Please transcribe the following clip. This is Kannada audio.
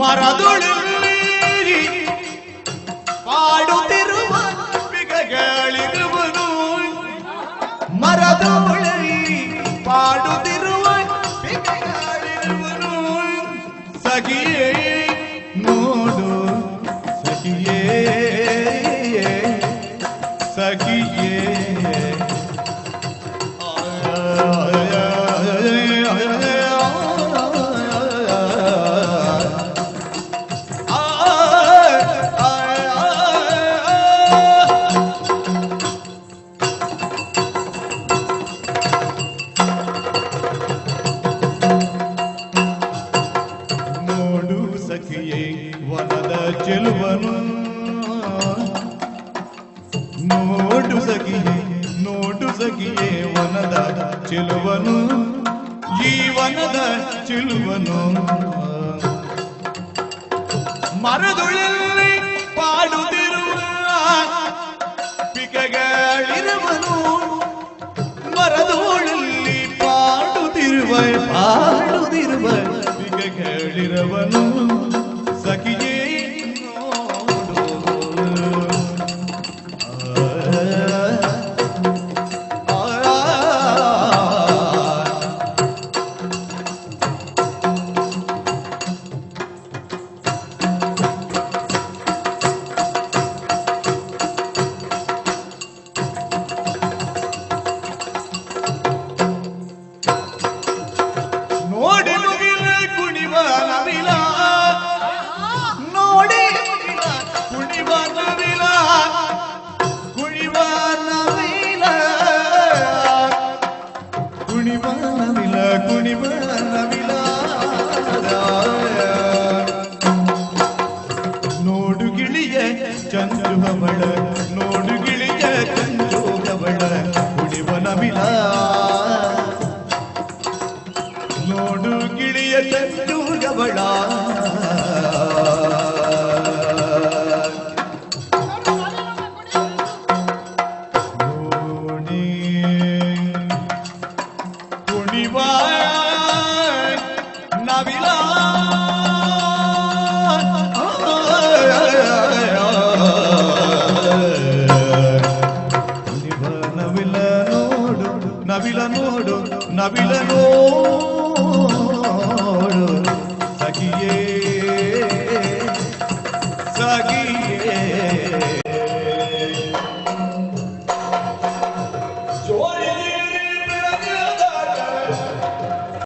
മറതൊളി പാടു തിരുവരുവനു മറതൊളി പാടു തിരുവരുവനു സഖിയേ നോടു സഖിയേ ಚೆಲುವನು. ನೋಡು ಸಗಿಯೇ ನೋಡು ಸಗಿಯೇ ವನದ ಚೆಲುವನು. ಜೀವನದ ವನದ ಚೆಲುವನು. ಮರದುಳಲ್ಲಿ ಪಾಡುತ್ತಿರುವ ಪಿಕಗಳಿರುವನು. ಮರದೋಳಲ್ಲಿ ಪಾಡುತ್ತಿರುವ ಪಾಡುತ್ತಿರುವ ಪಿಕಗಳಿರುವನು. ಸಖಿಯೇ ಕುಣಿವ ನವಿಲ ನೋಡು ಗಿಳಿಯ ಚಂದು ಹವಳ ನೋಡು ಗಿಳಿಯ ಚಂದು ಹವಳ ಕುಣಿವ ನವಿಲ ನೋಡು നവിലനോട് നവിലനോട് സഖിയേ